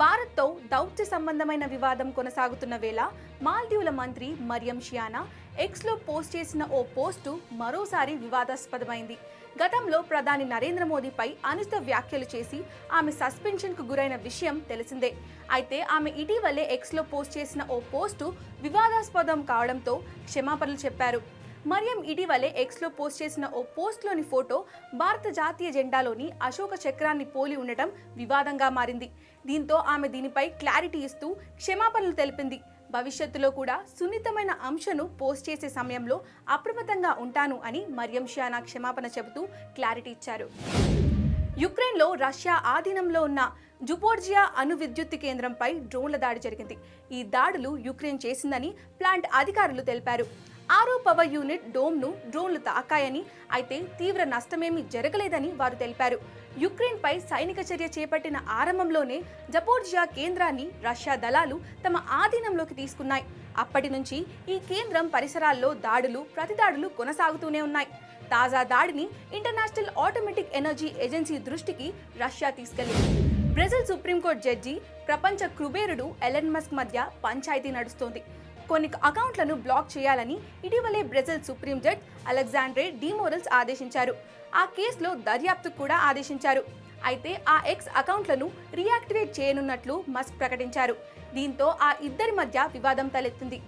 భారత్తో దౌత్య సంబంధమైన వివాదం కొనసాగుతున్న వేళ మాల్దీవుల మంత్రి మరియం షియానా ఎక్స్లో పోస్ట్ చేసిన ఓ పోస్టు మరోసారి వివాదాస్పదమైంది. గతంలో ప్రధాని నరేంద్ర మోదీపై అనుచిత వ్యాఖ్యలు చేసి ఆమె సస్పెన్షన్కు గురైన విషయం తెలిసిందే. అయితే ఆమె ఇటీవలే ఎక్స్లో పోస్ట్ చేసిన ఓ పోస్టు వివాదాస్పదం కావడంతో క్షమాపణలు చెప్పారు. మరియం ఇటీవలే ఎక్స్లో పోస్ట్ చేసిన ఓ పోస్ట్లోని ఫోటో భారత జాతీయ జెండాలోని అశోక చక్రాన్ని పోలి ఉండటం వివాదంగా మారింది. దీంతో ఆమె దీనిపై క్లారిటీ ఇస్తూ క్షమాపణలు తెలిపింది. భవిష్యత్తులో కూడా సున్నితమైన అంశను పోస్ట్ చేసే సమయంలో అప్రమత్తంగా ఉంటాను అని మరియం షానా క్షమాపణ చెబుతూ క్లారిటీ ఇచ్చారు. యుక్రెయిన్లో రష్యా ఆధీనంలో ఉన్న జుపోర్జియా అణు విద్యుత్ కేంద్రంపై డ్రోన్ల దాడి జరిగింది. ఈ దాడులు యుక్రెయిన్ చేసిందని ప్లాంట్ అధికారులు తెలిపారు. ఆరో పవర్ యూనిట్ డోమ్ను డ్రోన్లు తాకాయని అయితే తీవ్ర నష్టమేమీ జరగలేదని వారు తెలిపారు. యుక్రెయిన్పై సైనిక చర్య చేపట్టిన ఆరంభంలోనే జపోర్జియా కేంద్రాన్ని రష్యా దళాలు తమ ఆధీనంలోకి తీసుకున్నాయి. అప్పటి నుంచి ఈ కేంద్రం పరిసరాల్లో దాడులు ప్రతిదాడులు కొనసాగుతూనే ఉన్నాయి. తాజా దాడిని ఇంటర్నేషనల్ ఆటోమేటిక్ ఎనర్జీ ఏజెన్సీ దృష్టికి రష్యా తీసుకెళ్ళింది. బ్రెజిల్ సుప్రీంకోర్టు జడ్జి ప్రపంచ క్రుబేరుడు ఎలన్ మస్క్ మధ్య పంచాయతీ నడుస్తోంది. కొన్ని అకౌంట్లను బ్లాక్ చేయాలని ఇటీవలే Brazil supreme judge Alexandre de Moraes ఆదేశించారు. ఆ కేసులో దర్యాప్తుకు కూడా ఆదేశించారు. అయితే ఆ ఎక్స్ అకౌంట్లను రీయాక్టివేట్ చేయనున్నట్లు మస్క్ ప్రకటించారు. దీంతో ఆ ఇద్దరి మధ్య వివాదం తలెత్తింది.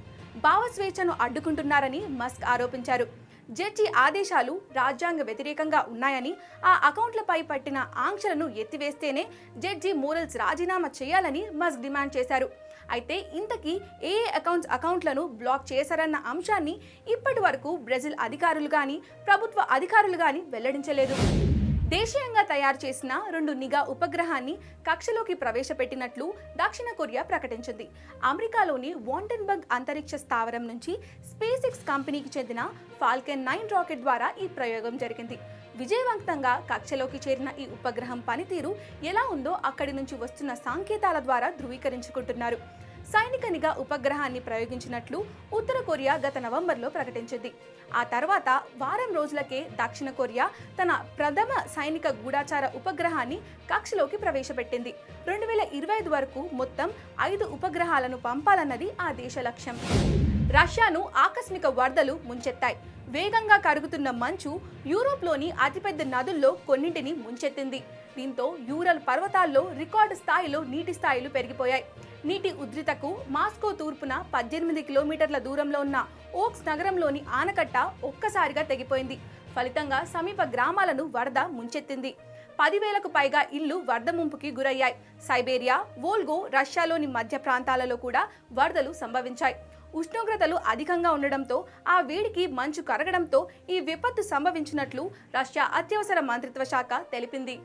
భావ స్వేచ్ఛను అడ్డుకుంటున్నారని మస్క్ ఆరోపించారు. జడ్జి ఆదేశాలు రాజ్యాంగ వ్యతిరేకంగా ఉన్నాయని ఆ అకౌంట్లపై పట్టిన ఆంక్షలను ఎత్తివేస్తేనే జడ్జి మోరల్స్ రాజీనామా చేయాలని మస్క్ డిమాండ్ చేశారు. అయితే ఇంతకీ ఏ అకౌంట్స్ అకౌంట్లను బ్లాక్ చేశారన్న అంశాన్ని ఇప్పటి వరకు బ్రెజిల్ అధికారులు కానీ ప్రభుత్వ అధికారులు కానీ వెల్లడించలేదు. దేశీయంగా తయారు చేసిన రెండు నిఘా ఉపగ్రహాన్ని కక్షలోకి ప్రవేశపెట్టినట్లు దక్షిణ కొరియా ప్రకటించింది. అమెరికాలోని వాంటన్బర్గ్ అంతరిక్ష స్థావరం నుంచి స్పేస్ ఎక్స్ కంపెనీకి చెందిన ఫాల్కెన్ నైన్ రాకెట్ ద్వారా ఈ ప్రయోగం జరిగింది. విజయవంతంగా కక్షలోకి చేరిన ఈ ఉపగ్రహం పనితీరు ఎలా ఉందో అక్కడి నుంచి వస్తున్న సంకేతాల ద్వారా ధృవీకరించుకుంటున్నారు. సైనిక నిఘా ఉపగ్రహాన్ని ప్రయోగించినట్లు ఉత్తర కొరియా గత నవంబర్లో ప్రకటించింది. ఆ తర్వాత వారం రోజులకే దక్షిణ కొరియా తన ప్రథమ సైనిక గూఢాచార ఉపగ్రహాన్ని కక్షలోకి ప్రవేశపెట్టింది. రెండు వేల ఇరవై ఐదు వరకు మొత్తం ఐదు ఉపగ్రహాలను పంపాలన్నది ఆ దేశ లక్ష్యం. రష్యాను ఆకస్మిక వరదలు ముంచెత్తాయి. వేగంగా కరుగుతున్న మంచు యూరోప్లోని అతిపెద్ద నదుల్లో కొన్నింటిని ముంచెత్తింది. దీంతో యూరల్ పర్వతాల్లో రికార్డు స్థాయిలో నీటి స్థాయిలు పెరిగిపోయాయి. నీటి ఉధృతకు మాస్కో తూర్పున పద్దెనిమిది కిలోమీటర్ల దూరంలో ఉన్న ఓక్స్ నగరంలోని ఆనకట్ట ఒక్కసారిగా తెగిపోయింది. ఫలితంగా సమీప గ్రామాలను వరద ముంచెత్తింది. పదివేలకు పైగా ఇల్లు వరద ముంపుకి గురయ్యాయి. సైబేరియా వోల్గో రష్యాలోని మధ్య ప్రాంతాలలో కూడా వరదలు సంభవించాయి. ఉష్ణోగ్రతలు అధికంగా ఉండడంతో ఆ వేడికి మంచు కరగడంతో ఈ విపత్తు సంభవించినట్లు రష్యా అత్యవసర మంత్రిత్వ శాఖ తెలిపింది.